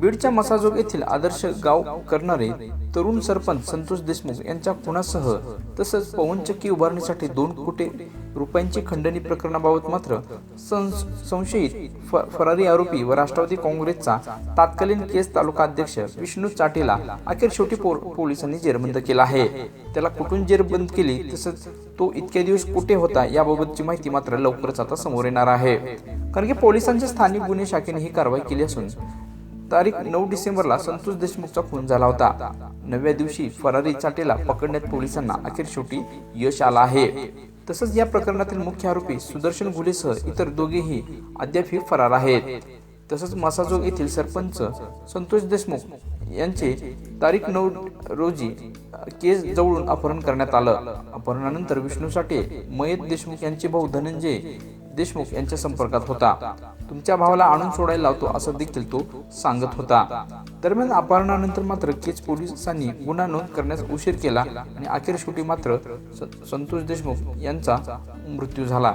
बीडच्या मसाजोग येथील आदर्श गाव करणारे तरुण सरपंच संतोष देशमुख यांच्या खुनासह तसंच पवनचक्की उभारणीसाठी दोन कोटी रुपयांची खंडणी प्रकरणाबाबत मात्र संशयित फरारी आरोपी व राष्ट्रवादी काँग्रेसचा तात्कालीन केस तालुका अध्यक्ष विष्णू चाटेला अखेर शेवटी पोलिसांनी जेरबंद केला आहे. त्याला कुठून जेरबंद केली तसंच तो इतक्या दिवस कुठे होता याबाबतची माहिती मात्र लवकरच आता समोर येणार आहे. कारण की पोलिसांच्या स्थानिक गुन्हे शाखेने ही कारवाई केली असून तारीख नऊ डिसेंबरला संतोष देशमुखचा खून झाला होता. नवव्या दिवशी फरारी चाटेला पकडण्यात पोलिसांना अखेर शेवटी यश आलं आहे. तसंच या प्रकरणातील मुख्य आरोपी सुदर्शन घुलेसह इतर दोघेही अद्यापही फरार आहेत. तसंच मसाजोग येथील सरपंच संतोष देशमुख यांचे तारीख नऊ रोजी केस जवळून अपहरण करण्यात आलं. अपहरणानंतर विष्णू साठे मयत देशमुख यांचे भाऊ धनंजय देशमुख यांच्या संपर्कात होता. तुमच्या भावाला आणून सोडायला लावतो असं देखील तो सांगत होता. दरम्यान अपहरणानंतर मात्र केच पोलिसांनी गुन्हा नोंद करण्यास उशीर केला आणि अखेर शेवटी मात्र संतोष देशमुख यांचा मृत्यू झाला.